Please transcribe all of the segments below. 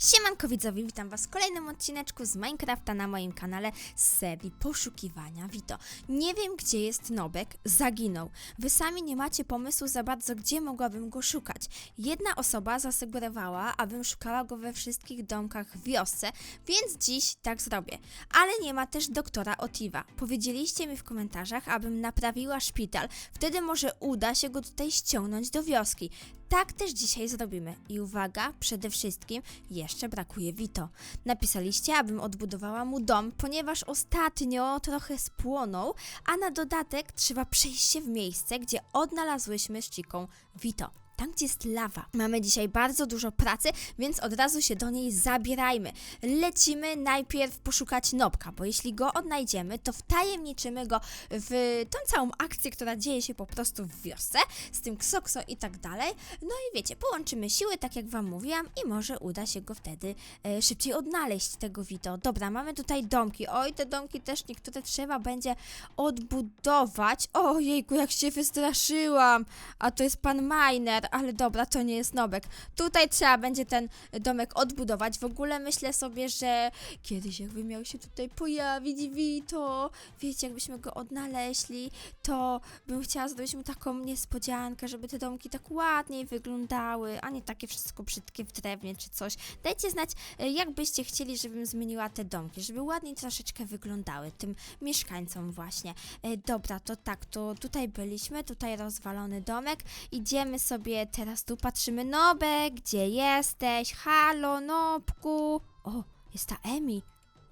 Siemanko widzowie, witam was w kolejnym odcineczku z Minecrafta na moim kanale z serii poszukiwania Vito. Nie wiem gdzie jest Nobek, zaginął. Wy sami nie macie pomysłu za bardzo gdzie mogłabym go szukać. Jedna osoba zasugerowała, abym szukała go we wszystkich domkach w wiosce, więc dziś tak zrobię. Ale nie ma też doktora Otiva. Powiedzieliście mi w komentarzach, abym naprawiła szpital, wtedy może uda się go tutaj ściągnąć do wioski. Tak też dzisiaj zrobimy. I uwaga, przede wszystkim jeszcze brakuje Vito. Napisaliście, abym odbudowała mu dom, ponieważ ostatnio trochę spłonął, a na dodatek trzeba przejść się w miejsce, gdzie odnalazłyśmy z Chiką Vito. Tam, gdzie jest lawa. Mamy dzisiaj bardzo dużo pracy, więc od razu się do niej zabierajmy. Lecimy najpierw poszukać Nobka, bo jeśli go odnajdziemy, to wtajemniczymy go w tą całą akcję, która dzieje się po prostu w wiosce, z tym ksokso i tak dalej. No i wiecie, połączymy siły, tak jak wam mówiłam, i może uda się go wtedy e, szybciej odnaleźć, tego Vito. Dobra, mamy tutaj domki. Oj, te domki też niektóre trzeba będzie odbudować. Ojejku, jak się wystraszyłam. A to jest pan Miner, ale dobra, to nie jest Nobek. Tutaj trzeba będzie ten domek odbudować. W ogóle myślę sobie, że kiedyś jakby miał się tutaj pojawić Vito, wiecie, jakbyśmy go odnaleźli, to bym chciała zrobić mu taką niespodziankę, żeby te domki tak ładniej wyglądały, a nie takie wszystko brzydkie w drewnie czy coś. Dajcie znać, e, jak byście chcieli, żebym zmieniła te domki, żeby ładniej troszeczkę wyglądały tym mieszkańcom właśnie. E, dobra, to tak, to tutaj byliśmy, tutaj rozwalony domek, idziemy sobie teraz tu, patrzymy, Nobek, gdzie jesteś? Halo, Nobku! O, jest ta Emi.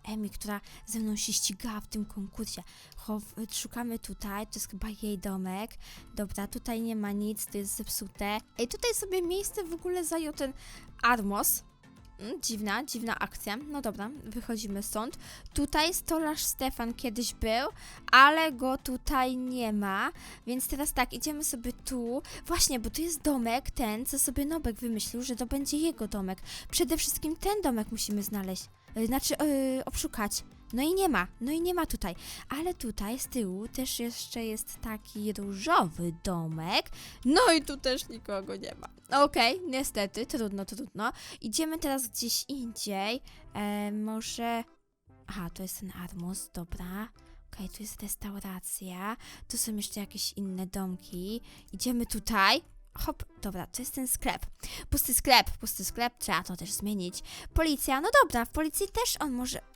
Emi, która ze mną się ścigała w tym konkursie. Chow, szukamy tutaj, to jest chyba jej domek. Dobra, tutaj nie ma nic, to jest zepsute. Ej, tutaj sobie miejsce w ogóle zajął ten Armos. Mm, dziwna, dziwna akcja. No dobra, wychodzimy stąd. Tutaj stolarz Stefan kiedyś był, ale go tutaj nie ma. Więc teraz tak, idziemy sobie tu. Właśnie, bo tu jest domek, ten, co sobie Nobek wymyślił, że to będzie jego domek. Przede wszystkim ten domek musimy znaleźć. Y, Znaczy, yy, obszukać. No i nie ma, no i nie ma tutaj. Ale tutaj z tyłu też jeszcze jest taki różowy domek. No i tu też nikogo nie ma. Okej, niestety, trudno, trudno. Idziemy teraz gdzieś indziej. E, może. Aha, to jest ten Armus, dobra. Okej, tu jest restauracja. Tu są jeszcze jakieś inne domki. Idziemy tutaj. Hop, dobra, to jest ten sklep. Pusty sklep, pusty sklep, trzeba to też zmienić. Policja, no dobra, w policji też on może.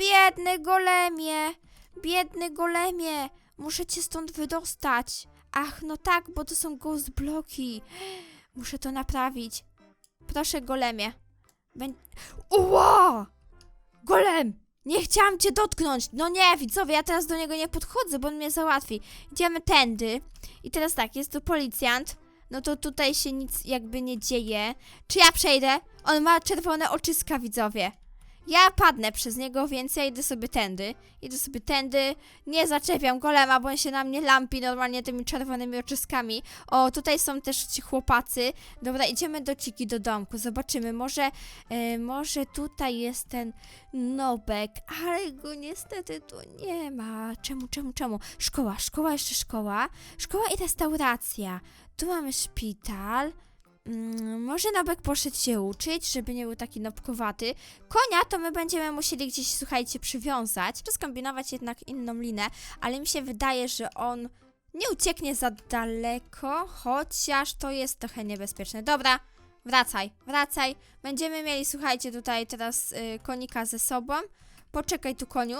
Biedny golemie! Biedny golemie! Muszę cię stąd wydostać. Ach, no tak, bo to są ghost bloki. Muszę to naprawić. Proszę, golemie. Bę... Ło! Golem! Nie chciałam cię dotknąć. No nie, widzowie, ja teraz do niego nie podchodzę, bo on mnie załatwi. Idziemy tędy. I teraz tak, jest tu policjant. No to tutaj się nic jakby nie dzieje. Czy ja przejdę? On ma czerwone oczyska, widzowie. Ja padnę przez niego, więc ja idę sobie tędy. Idę sobie tędy. Nie zaczepiam golema, bo on się na mnie lampi normalnie tymi czerwonymi oczyskami. O, tutaj są też ci chłopacy. Dobra, idziemy do Ciki, do domku. Zobaczymy, może, e, może tutaj jest ten Nobek, ale go niestety tu nie ma. Czemu, czemu, czemu? Szkoła, szkoła, jeszcze szkoła. Szkoła i restauracja. Tu mamy szpital. Mm, może Nobek poszedł się uczyć, żeby nie był taki nopkowaty. Konia to my będziemy musieli gdzieś, słuchajcie, przywiązać. Czy skombinować jednak inną linę, ale mi się wydaje, że on nie ucieknie za daleko, chociaż to jest trochę niebezpieczne. Dobra, wracaj, wracaj. Będziemy mieli, słuchajcie, tutaj teraz y, konika ze sobą. Poczekaj tu, koniu.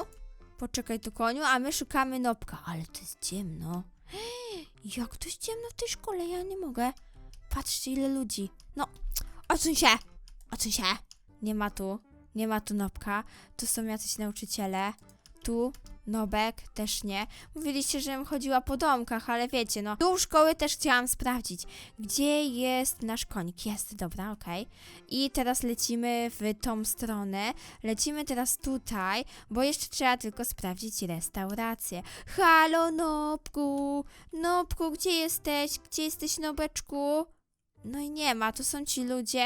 Poczekaj tu, koniu, a my szukamy Nopka. Ale to jest ciemno. Jak to jest ciemno w tej szkole? Ja nie mogę. Patrzcie, ile ludzi. No, odsuń się! Odsuń się! Nie ma tu. Nie ma tu Nopka. Tu są jacyś nauczyciele. Tu Nobek też nie. Mówiliście, żebym chodziła po domkach, ale wiecie, no. Tu szkoły też chciałam sprawdzić. Gdzie jest nasz konik? Jest, dobra, okej. I teraz lecimy w tą stronę. Lecimy teraz tutaj, bo jeszcze trzeba tylko sprawdzić restaurację. Halo, Nopku! Nopku, gdzie jesteś? Gdzie jesteś, Nobeczku? No i nie ma, tu są ci ludzie.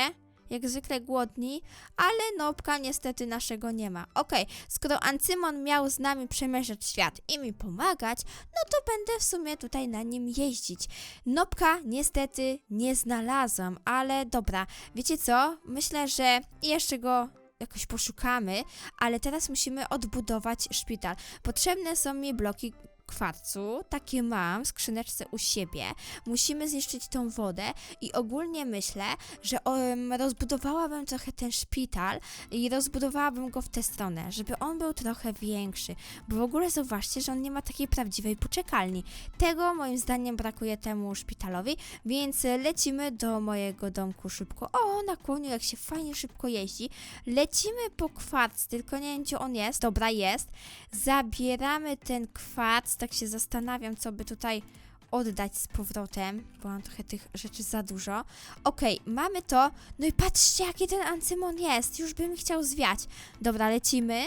jak zwykle głodni, ale Nopka niestety naszego nie ma. Okej, skoro Ancymon miał z nami przemierzać świat i mi pomagać, no to będę w sumie tutaj na nim jeździć. Nopka niestety nie znalazłam, ale dobra, wiecie co? Myślę, że jeszcze go jakoś poszukamy, ale teraz musimy odbudować szpital. Potrzebne są mi bloki kwarcu, takie mam w skrzyneczce u siebie. Musimy zniszczyć tą wodę i ogólnie myślę, że um, rozbudowałabym trochę ten szpital i rozbudowałabym go w tę stronę, żeby on był trochę większy. Bo w ogóle zauważcie, że on nie ma takiej prawdziwej poczekalni. Tego moim zdaniem brakuje temu szpitalowi, więc lecimy do mojego domku szybko. O, na koniu, jak się fajnie szybko jeździ. Lecimy po kwarc, tylko nie wiem, gdzie on jest. Dobra, jest. Zabieramy ten kwarc, tak się zastanawiam, co by tutaj oddać z powrotem, bo mam trochę tych rzeczy za dużo. Okej, mamy to. No i patrzcie, jaki ten ancymon jest. Już bym chciał zwiać. Dobra, lecimy.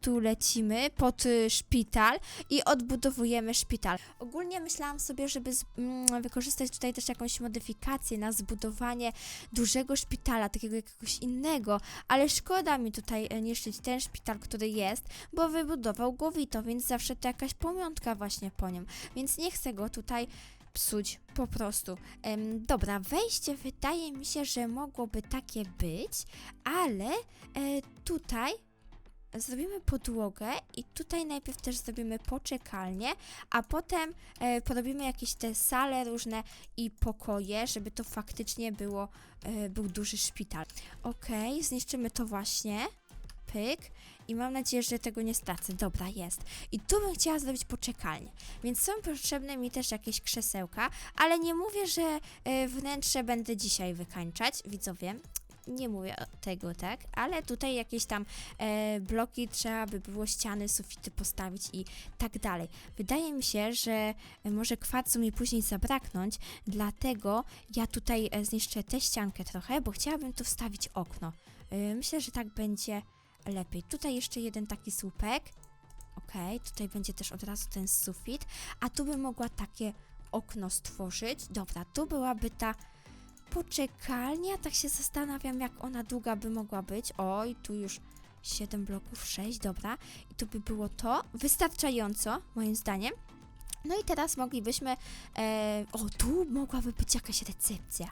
Tu lecimy pod y, szpital i odbudowujemy szpital. Ogólnie myślałam sobie, żeby mm, wykorzystać tutaj też jakąś modyfikację na zbudowanie dużego szpitala, takiego jakiegoś innego, ale szkoda mi tutaj e, niszczyć ten szpital, który jest, bo wybudował go Vito, więc zawsze to jakaś pamiątka właśnie po nim, więc nie chcę go tutaj psuć po prostu. Em, dobra, wejście wydaje mi się, że mogłoby takie być, ale e, tutaj zrobimy podłogę i tutaj najpierw też zrobimy poczekalnię, a potem e, porobimy jakieś te sale różne i pokoje, żeby to faktycznie było, e, był duży szpital. Okej, zniszczymy to właśnie. Pyk. I mam nadzieję, że tego nie stracę. Dobra, jest. I tu bym chciała zrobić poczekalnię. Więc są potrzebne mi też jakieś krzesełka, ale nie mówię, że e, wnętrze będę dzisiaj wykańczać, widzowie. Nie mówię tego, tak? Ale tutaj jakieś tam e, bloki trzeba by było ściany, sufity postawić i tak dalej. Wydaje mi się, że e, może kwarcu mi później zabraknąć, dlatego ja tutaj e, zniszczę tę ściankę trochę, bo chciałabym tu wstawić okno. E, myślę, że tak będzie lepiej. Tutaj jeszcze jeden taki słupek. Okej, tutaj będzie też od razu ten sufit, a tu bym mogła takie okno stworzyć. Dobra, tu byłaby ta poczekalnia, tak się zastanawiam, jak ona długa by mogła być. Oj, tu już 7 bloków, 6, dobra. I tu by było to wystarczająco, moim zdaniem. No i teraz moglibyśmy. E, o, tu mogłaby być jakaś recepcja,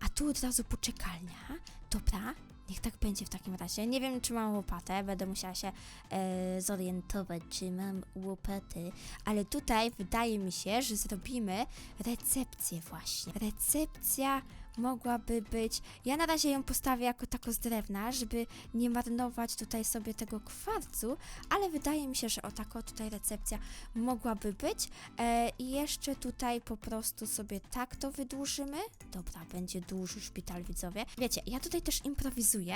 a tu od razu poczekalnia. Dobra, niech tak będzie w takim razie. Nie wiem, czy mam łopatę, będę musiała się e, zorientować, czy mam łopaty, ale tutaj wydaje mi się, że zrobimy recepcję właśnie. Recepcja mogłaby być. Ja na razie ją postawię jako tako z drewna, żeby nie marnować tutaj sobie tego kwarcu, ale wydaje mi się, że o tako tutaj recepcja mogłaby być. E, I jeszcze tutaj po prostu sobie tak to wydłużymy. Dobra, będzie duży szpital, widzowie. Wiecie, ja tutaj też improwizuję,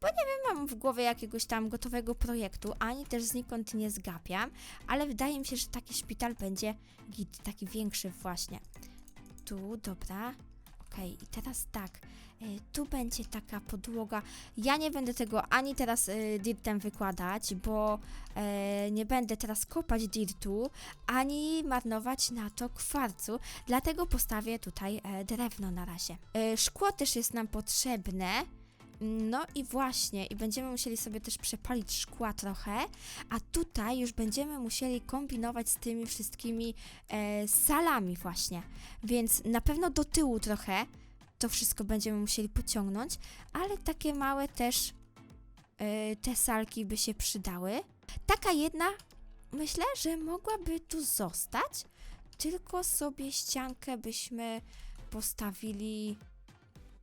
bo nie wiem, mam w głowie jakiegoś tam gotowego projektu, ani też znikąd nie zgapiam, ale wydaje mi się, że taki szpital będzie git, taki większy właśnie. Tu, dobra. Okej, i teraz tak. y, Tu będzie taka podłoga. Ja nie będę tego ani teraz y, dirtem wykładać, bo e, nie będę teraz kopać dirtu, ani marnować na to kwarcu. Dlatego postawię tutaj e, drewno na razie. E, szkło też jest nam potrzebne. No i właśnie, i będziemy musieli sobie też przepalić szkła trochę, a tutaj już będziemy musieli kombinować z tymi wszystkimi e, salami właśnie. Więc na pewno do tyłu trochę to wszystko będziemy musieli pociągnąć, ale takie małe też e, te salki by się przydały. Taka jedna, myślę, że mogłaby tu zostać, tylko sobie ściankę byśmy postawili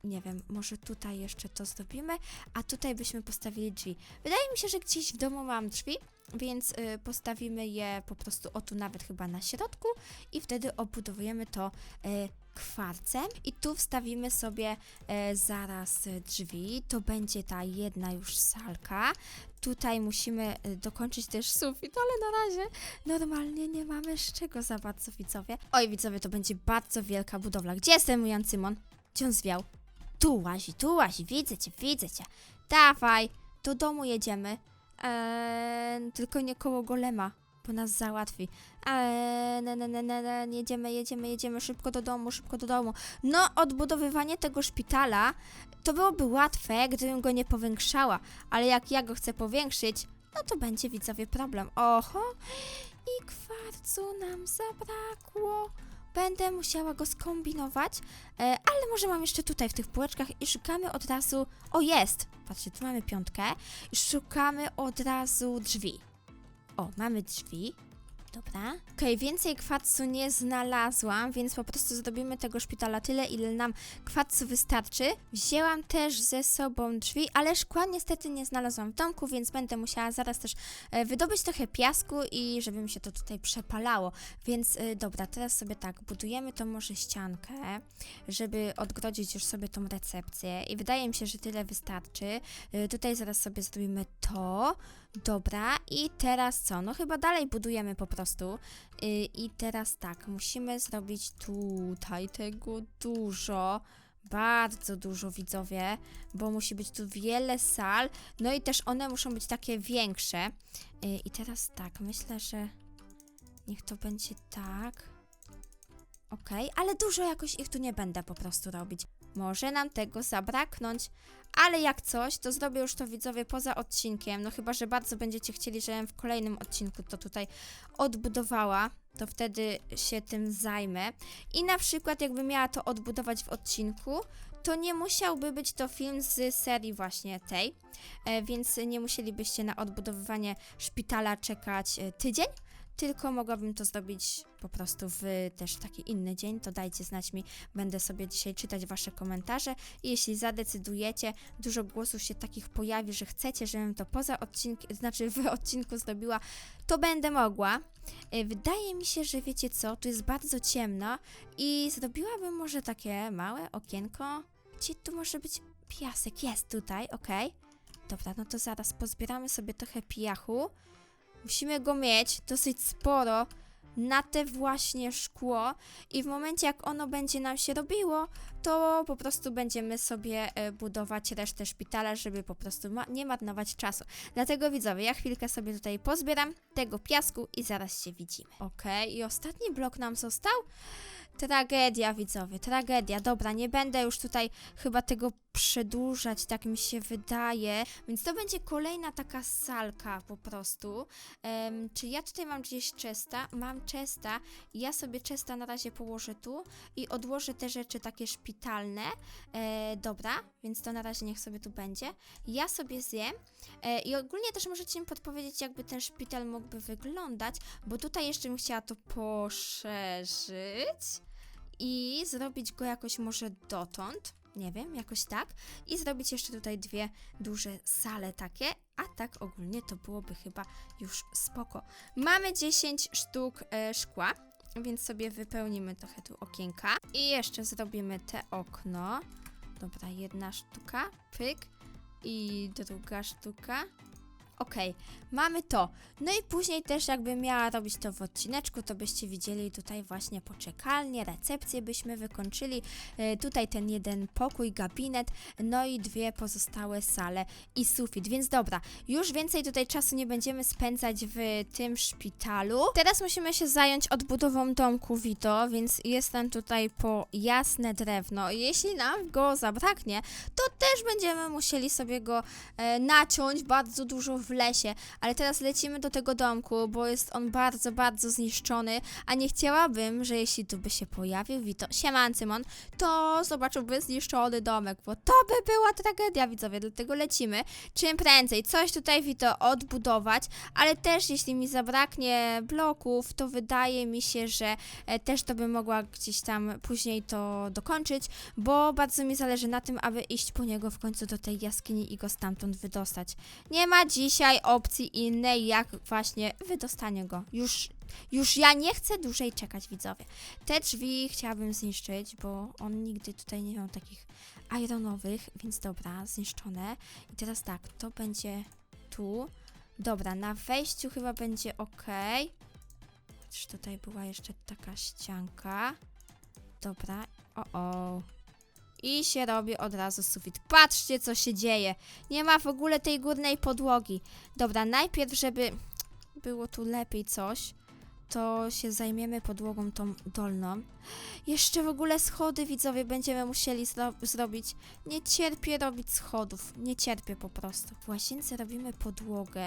nie wiem, może tutaj jeszcze to zrobimy, a tutaj byśmy postawili drzwi. Wydaje mi się, że gdzieś w domu mam drzwi, więc y, postawimy je po prostu o tu nawet chyba na środku i wtedy obudowujemy to y, kwarcem i tu wstawimy sobie y, zaraz drzwi. To będzie ta jedna już salka. Tutaj musimy y, dokończyć też sufit, ale na razie normalnie nie mamy z czego za bardzo widzowie. Oj widzowie, to będzie bardzo wielka budowla. Gdzie jest ten mój Ancymon? Gdzie on zwiał? Tu łazi, tu łazi, widzę cię, widzę cię. Dawaj, do domu jedziemy. Eee, tylko nie koło golema, bo nas załatwi. Ne, ne, ne, ne, ne, jedziemy, jedziemy, jedziemy szybko do domu, szybko do domu. No, odbudowywanie tego szpitala to byłoby łatwe, gdybym go nie powiększała, ale jak ja go chcę powiększyć, no to będzie widzowie problem. Oho, i kwarcu nam zabrakło. Będę musiała go skombinować, e, ale może mam jeszcze tutaj w tych półeczkach i szukamy od razu. O, jest! Patrzcie, tu mamy piątkę i szukamy od razu drzwi. O, mamy drzwi. Dobra. Okej, więcej kwarcu nie znalazłam, więc po prostu zrobimy tego szpitala tyle, ile nam kwarcu wystarczy. Wzięłam też ze sobą drzwi, ale szkła niestety nie znalazłam w domku, więc będę musiała zaraz też e, wydobyć trochę piasku i żeby mi się to tutaj przepalało. Więc e, dobra, teraz sobie tak, budujemy to może ściankę, żeby odgrodzić już sobie tą recepcję i wydaje mi się, że tyle wystarczy. E, tutaj zaraz sobie zrobimy to. Dobra, i teraz co? No chyba dalej budujemy po prostu. Y, I teraz tak, musimy zrobić tutaj tego dużo. Bardzo dużo widzowie, bo musi być tu wiele sal. No i też one muszą być takie większe. Y, I teraz tak, myślę, że niech to będzie tak. Okej, ale dużo jakoś ich tu nie będę po prostu robić. Może nam tego zabraknąć, ale jak coś, to zrobię już to widzowie poza odcinkiem. No chyba, że bardzo będziecie chcieli, żebym w kolejnym odcinku to tutaj odbudowała, to wtedy się tym zajmę. I na przykład, jakbym miała to odbudować w odcinku, to nie musiałby być to film z serii właśnie tej, e, więc nie musielibyście na odbudowywanie szpitala czekać e, tydzień, tylko mogłabym to zrobić po prostu w też taki inny dzień, to dajcie znać mi, będę sobie dzisiaj czytać wasze komentarze i jeśli zadecydujecie, dużo głosów się takich pojawi, że chcecie, żebym to poza odcinkiem, znaczy w odcinku zrobiła, to będę mogła. E, Wydaje mi się, że wiecie co, tu jest bardzo ciemno i zrobiłabym może takie małe okienko, gdzie tu może być piasek, jest tutaj, okej. Dobra, no to zaraz pozbieramy sobie trochę piachu. Musimy go mieć dosyć sporo na te właśnie szkło i w momencie jak ono będzie nam się robiło, to po prostu będziemy sobie e, budować resztę szpitala, żeby po prostu ma nie marnować czasu. Dlatego widzowie, ja chwilkę sobie tutaj pozbieram tego piasku i zaraz się widzimy. Okej, i ostatni blok nam został. Tragedia, widzowie, tragedia. Dobra, nie będę już tutaj chyba tego przedłużać, tak mi się wydaje. Więc to będzie kolejna taka salka po prostu. Em, czy ja tutaj mam gdzieś czesta? Mam czesta. Ja sobie czesta na razie położę tu i odłożę te rzeczy takie szpitalne. E, dobra, więc to na razie niech sobie tu będzie. Ja sobie zjem. E, I ogólnie też możecie mi podpowiedzieć, jakby ten szpital mógłby wyglądać, bo tutaj jeszcze bym chciała to poszerzyć i zrobić go jakoś może dotąd. Nie wiem, jakoś tak. I zrobić jeszcze tutaj dwie duże sale takie. A tak ogólnie to byłoby chyba już spoko. Mamy 10 sztuk e, szkła, więc sobie wypełnimy trochę tu okienka. I jeszcze zrobimy te okno. Dobra, jedna sztuka, pyk. I druga sztuka. Okej, mamy to. No i później też jakbym miała robić to w odcineczku, to byście widzieli tutaj właśnie poczekalnię, recepcję byśmy wykończyli. E, tutaj ten jeden pokój, gabinet, no i dwie pozostałe sale i sufit. Więc dobra, już więcej tutaj czasu nie będziemy spędzać w tym szpitalu. Teraz musimy się zająć odbudową domku Vito, więc jestem tutaj po jasne drewno. Jeśli nam go zabraknie, to też będziemy musieli sobie go e, naciąć bardzo dużo w lesie, ale teraz lecimy do tego domku, bo jest on bardzo, bardzo zniszczony, a nie chciałabym, że jeśli tu by się pojawił Wito, sieman Cymon, to zobaczyłby zniszczony domek, bo to by była tragedia, widzowie, dlatego lecimy czym prędzej, coś tutaj Wito odbudować, ale też jeśli mi zabraknie bloków, to wydaje mi się, że e, też to bym mogła gdzieś tam później to dokończyć, bo bardzo mi zależy na tym, aby iść po niego w końcu do tej jaskini i go stamtąd wydostać. Nie ma dzisiaj opcji innej, jak właśnie wydostanie go. Już, już ja nie chcę dłużej czekać, widzowie. Te drzwi chciałabym zniszczyć, bo on nigdy tutaj nie miał takich ironowych, więc dobra, zniszczone. I teraz tak, to będzie tu. Dobra, na wejściu chyba będzie ok. Chociaż tutaj była jeszcze taka ścianka. Dobra, o o. I się robi od razu sufit. Patrzcie, co się dzieje. Nie ma w ogóle tej górnej podłogi. Dobra, najpierw, żeby było tu lepiej coś, to się zajmiemy podłogą tą dolną. Jeszcze w ogóle schody, widzowie, będziemy musieli zro zrobić. Nie cierpię robić schodów. Nie cierpię po prostu. W łazience robimy podłogę.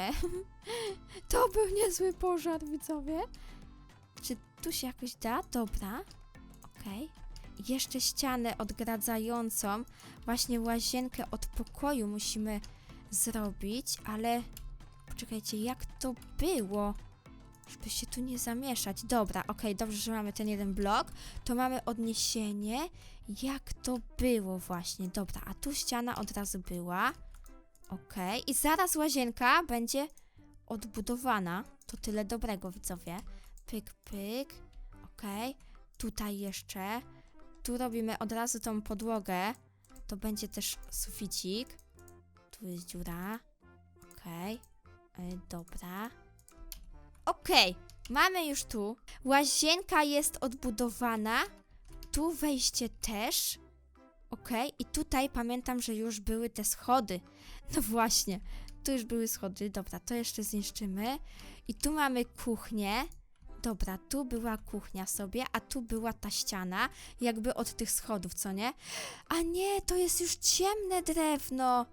to był niezły pożar, widzowie. Czy tu się jakoś da? Dobra. Okej. Jeszcze ścianę odgradzającą. Właśnie łazienkę od pokoju musimy zrobić, ale poczekajcie, jak to było? Żeby się tu nie zamieszać. Dobra, okej, dobrze, że mamy ten jeden blok. To mamy odniesienie, jak to było właśnie. Dobra, a tu ściana od razu była. Okej, i zaraz łazienka będzie odbudowana. To tyle dobrego, widzowie. Pyk, pyk. Okej, tutaj jeszcze. Tu robimy od razu tą podłogę. To będzie też suficik. Tu jest dziura. Okej. E, Dobra. Okej. Mamy już tu. Łazienka jest odbudowana. Tu wejście też. Okej. I tutaj pamiętam, że już były te schody. No właśnie. Tu już były schody. Dobra, to jeszcze zniszczymy. I tu mamy kuchnię. Dobra, tu była kuchnia sobie, a tu była ta ściana, jakby od tych schodów, co nie? A nie, to jest już ciemne drewno.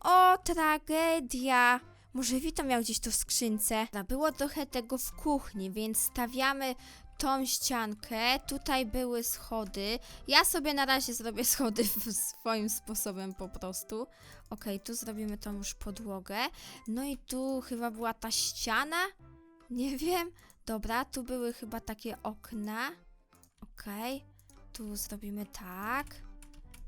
O, tragedia. Może Wito miał gdzieś to w skrzynce. Było trochę tego w kuchni, więc stawiamy tą ściankę. Tutaj były schody. Ja sobie na razie zrobię schody swoim sposobem po prostu. Okej, tu zrobimy tą już podłogę. No i tu chyba była ta ściana? Nie wiem. Dobra, tu były chyba takie okna. Okej. Tu zrobimy tak.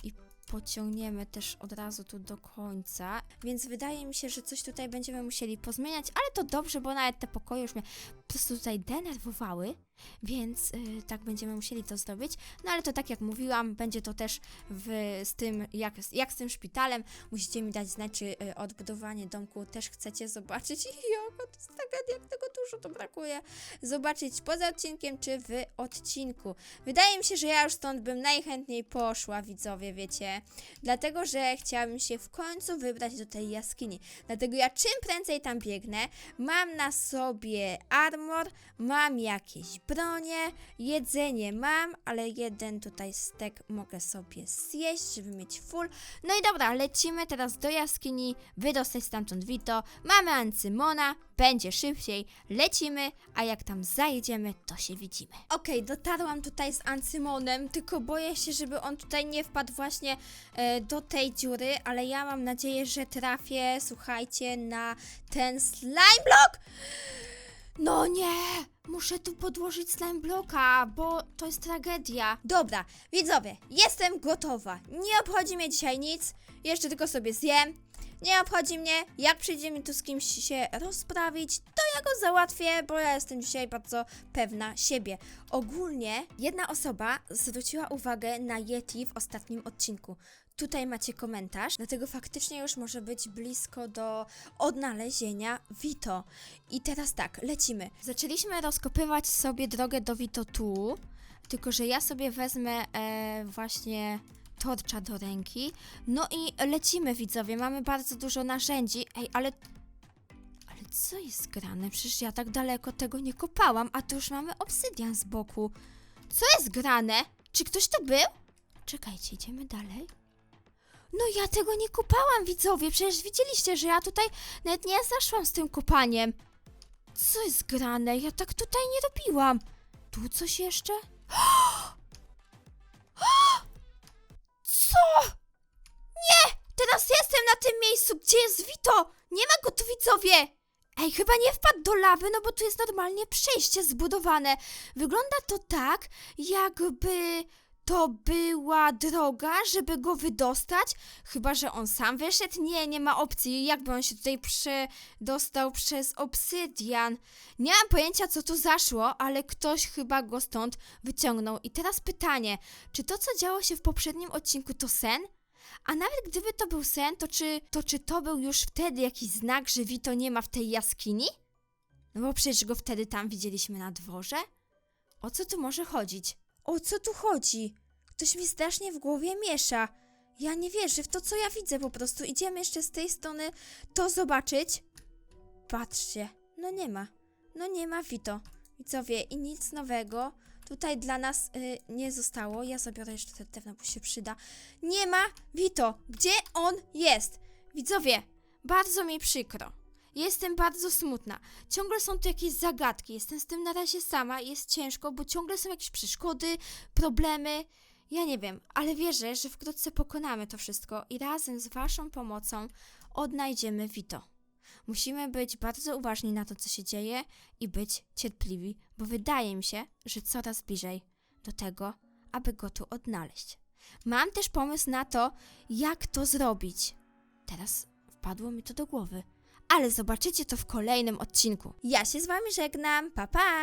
I pociągniemy też od razu tu do końca. Więc wydaje mi się, że coś tutaj będziemy musieli pozmieniać, ale to dobrze, bo nawet te pokoje już mnie prostu tutaj denerwowały. Więc y, tak będziemy musieli to zrobić. No ale to tak jak mówiłam, będzie to też w, z tym, jak, jak z tym szpitalem. Musicie mi dać znać, czy y, odbudowanie domku też chcecie zobaczyć. Jaka to jest tragedia, jak tego dużo to brakuje. Zobaczyć poza odcinkiem, czy w odcinku. Wydaje mi się, że ja już stąd bym najchętniej poszła, widzowie, wiecie. Dlatego, że chciałabym się w końcu wybrać do tej jaskini. Dlatego ja czym prędzej tam biegnę. Mam na sobie armor, mam jakieś bronie, jedzenie mam, ale jeden tutaj stek mogę sobie zjeść, żeby mieć full. No i dobra, lecimy teraz do jaskini, wydostać stamtąd Vito. Mamy Ancymona, będzie szybciej, lecimy, a jak tam zajedziemy, to się widzimy. Okej, dotarłam tutaj z Ancymonem, tylko boję się, żeby on tutaj nie wpadł właśnie e, do tej dziury, ale ja mam nadzieję, że trafię, słuchajcie, na ten slime block! No nie! Muszę tu podłożyć slime bloka, bo to jest tragedia. Dobra, widzowie, jestem gotowa. Nie obchodzi mnie dzisiaj nic, jeszcze tylko sobie zjem. Nie obchodzi mnie, jak przyjdzie mi tu z kimś się rozprawić, to ja go załatwię, bo ja jestem dzisiaj bardzo pewna siebie. Ogólnie jedna osoba zwróciła uwagę na Yeti w ostatnim odcinku. Tutaj macie komentarz, dlatego faktycznie już może być blisko do odnalezienia Vito. I teraz tak, lecimy. Zaczęliśmy rozkopywać sobie drogę do Vito tu, tylko że ja sobie wezmę e, właśnie torcza do ręki. No i lecimy, widzowie. Mamy bardzo dużo narzędzi. Ej, ale. Co jest grane? Przecież ja tak daleko tego nie kopałam, a tu już mamy obsydian z boku. Co jest grane? Czy ktoś to był? Czekajcie, idziemy dalej. No ja tego nie kopałam, widzowie. Przecież widzieliście, że ja tutaj nawet nie zaszłam z tym kopaniem. Co jest grane? Ja tak tutaj nie robiłam. Tu coś jeszcze? Co? Nie! Teraz jestem na tym miejscu, gdzie jest Vito! Nie ma go tu, widzowie! Ej, chyba nie wpadł do lawy, no bo tu jest normalnie przejście zbudowane. Wygląda to tak, jakby to była droga, żeby go wydostać. Chyba, że on sam wyszedł? Nie, nie ma opcji. Jakby on się tutaj przedostał przez obsydian? Nie mam pojęcia, co tu zaszło, ale ktoś chyba go stąd wyciągnął. I teraz pytanie, czy to, co działo się w poprzednim odcinku, to sen? A nawet gdyby to był sen, to czy to, czy to był już wtedy jakiś znak, że Vito nie ma w tej jaskini? No bo przecież go wtedy tam widzieliśmy na dworze. O co tu może chodzić? O co tu chodzi? Ktoś mi strasznie w głowie miesza. Ja nie wierzę w to, co ja widzę po prostu. Idziemy jeszcze z tej strony to zobaczyć. Patrzcie, no nie ma. No nie ma Vito. Widzowie, i nic nowego tutaj dla nas y, nie zostało. Ja zabiorę jeszcze te drewno, bo się przyda. Nie ma Vito. Gdzie on jest? Widzowie, bardzo mi przykro. Jestem bardzo smutna. Ciągle są tu jakieś zagadki. Jestem z tym na razie sama. Jest ciężko, bo ciągle są jakieś przeszkody, problemy. Ja nie wiem, ale wierzę, że wkrótce pokonamy to wszystko i razem z Waszą pomocą odnajdziemy Vito. Musimy być bardzo uważni na to, co się dzieje i być cierpliwi, bo wydaje mi się, że coraz bliżej do tego, aby go tu odnaleźć. Mam też pomysł na to, jak to zrobić. Teraz wpadło mi to do głowy, ale zobaczycie to w kolejnym odcinku. Ja się z Wami żegnam, pa pa!